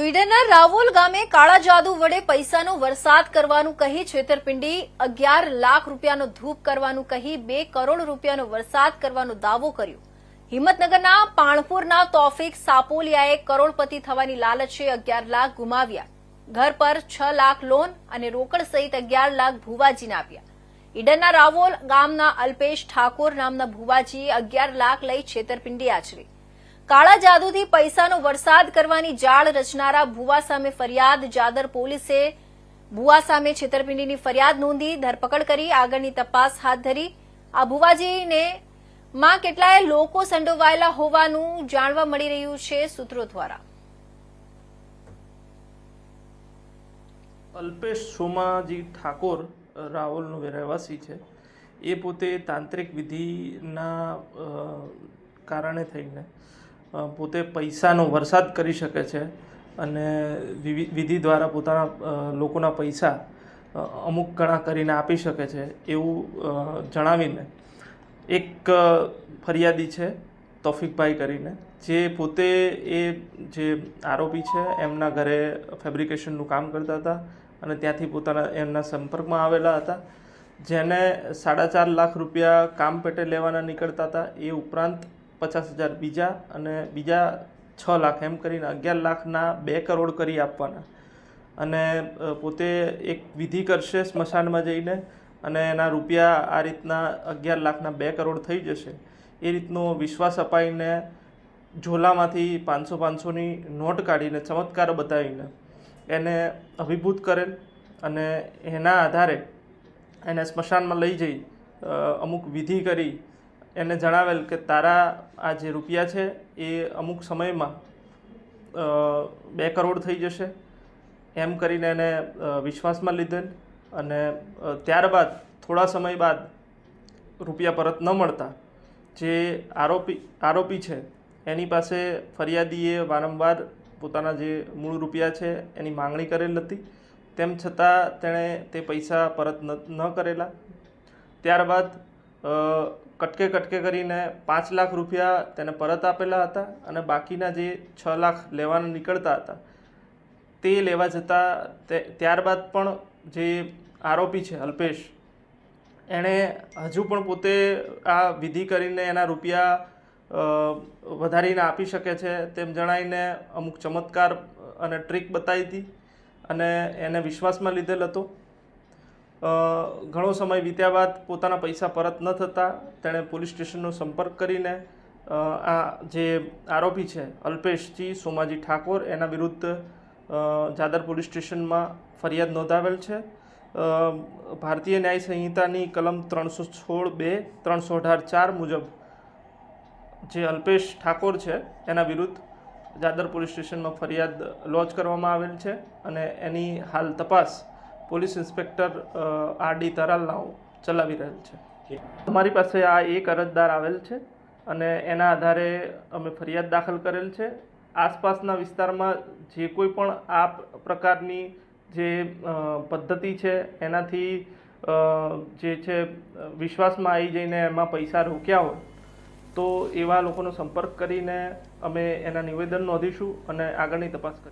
તો રાવોલ ગામે કાળા જાદુ વડે પૈસાનો વરસાદ કરવાનું કહી છેતરપિંડી, અગિયાર લાખ રૂપિયાનો ધૂપ કરવાનું કહી બે કરોડ રૂપિયાનો વરસાદ કરવાનો દાવો કર્યો. હિંમતનગરના પાણપુરના તોફિક સાપોલિયાએ કરોડપતિ થવાની લાલચે અગિયાર લાખ ગુમાવ્યા. ઘર પર છ લાખ લોન અને રોકડ સહિત અગિયાર લાખ ભુવાજીને આપ્યા. ઈડરના રાવોલ ગામના અલ્પેશ ઠાકોર નામના ભુવાજીએ અગિયાર લાખ લઈ છેતરપિંડી આચરી. કાળા જાદુથી પૈસાનો વરસાદ કરવાની જાળ રચનારા ભુવા સામે ફરિયાદ. જાદર પોલીસે ભુવા સામે છેતરપિંડીની ફરિયાદ નોંધી ધરપકડ કરી, આગળની તપાસ હાથ ધરી. આ ભુવાજીને માં કેટલાય લોકો સંડોવાયેલા હોવાનું જાણવા મળી રહ્યું છે સૂત્રો દ્વારા. અલ્પેશ સોમાજી ઠાકોર, રાવલનો રહેવાસી છે. એ પોતે તાંત્રિક વિધિના કારણે થઈને પોતે પૈસાનો વરસાદ કરી શકે છે અને વિધિ દ્વારા પોતાના લોકોના પૈસા અમુક ગણા કરીને આપી શકે છે એવું જણાવીને એક ફરિયાદી છે તોફિકભાઈ કરીને, જે પોતે એ જે આરોપી છે એમના ઘરે ફેબ્રિકેશનનું કામ કરતા હતા અને ત્યાંથી પોતાના એમના સંપર્કમાં આવેલા હતા, જેને સાડા ચાર લાખ રૂપિયા કામ પેટે લેવાના નીકળતા હતા એ ઉપરાંત પચાસ હજાર બીજા અને બીજા છ લાખ એમ કરીને અગિયાર લાખના બે કરોડ કરી આપવાના. અને પોતે એક વિધિ કરશે સ્મશાનમાં જઈને અને એના રૂપિયા આ રીતના અગિયાર લાખના બે કરોડ થઈ જશે. એ રીતનો વિશ્વાસ અપાઈને ઝોલામાંથી પાંચસો પાંચસોની નોટ કાઢીને ચમત્કાર બતાવીને એને અભિભૂત કરેલ અને એના આધારે એને સ્મશાનમાં લઈ જઈ અમુક વિધિ કરી એને જણાવેલ કે તારા આ જે રૂપિયા છે એ અમુક સમયમાં બે કરોડ થઈ જશે. એમ કરીને એને વિશ્વાસમાં લીધેલ અને ત્યારબાદ, થોડા સમય બાદ રૂપિયા પરત ન મળતા, જે આરોપી આરોપી છે, એની પાસે ફરિયાદીએ વારંવાર પોતાના જે મૂળ રૂપિયા છે એની માંગણી કરેલ હતી. તેમ છતાં તેણે તે પૈસા પરત ન કરેલા. ત્યારબાદ કટકે કટકે કરીને પાંચ લાખ રૂપિયા તેને પરત આપેલા હતા અને બાકીના જે છ લાખ લેવાના નીકળતા હતા, તે લેવા જતાં ત્યારબાદ પણ જે આરોપી છે અલ્પેશ, એણે હજુ પણ પોતે આ વિધિ કરીને એના રૂપિયા વધારીને આપી શકે છે તેમ જણાવીને અમુક ચમત્કાર અને ટ્રીક બતાવી હતી અને એને વિશ્વાસમાં લીધેલ હતો. ઘણો સમય વીત્યા બાદ પોતાના પૈસા પરત ન થતાં તેણે પોલીસ સ્ટેશનનો સંપર્ક કરીને આ જે આરોપી છે, અલ્પેશજી સોમાજી ઠાકોર, એના વિરુદ્ધ જાદર પોલીસ સ્ટેશનમાં ફરિયાદ નોંધાવેલ છે. ભારતીય ન્યાય સંહિતાની કલમ ત્રણસો સોળ બે, ત્રણસો અઢાર ચાર મુજબ જે અલ્પેશ ઠાકોર છે, એના વિરુદ્ધ જાદર પોલીસ સ્ટેશનમાં ફરિયાદ લોન્ચ કરવામાં આવેલ છે અને એની હાલ તપાસ પોલીસ ઇન્સ્પેક્ટર આર ડી તરાલનાઓ ચલાવી રહેલ છે. અમારી પાસે આ એક અરજદાર આવેલ છે અને એના આધારે અમે ફરિયાદ દાખલ કરેલ છે. આસપાસના વિસ્તારમાં જે કોઈ પણ આ પ્રકારની જે પદ્ધતિ છે એનાથી જે છે વિશ્વાસમાં આવી જઈને એમાં પૈસા રોક્યા હોય તો એવા લોકોનો સંપર્ક કરીને અમે એના નિવેદન નોંધીશું અને આગળની તપાસ કરીશું.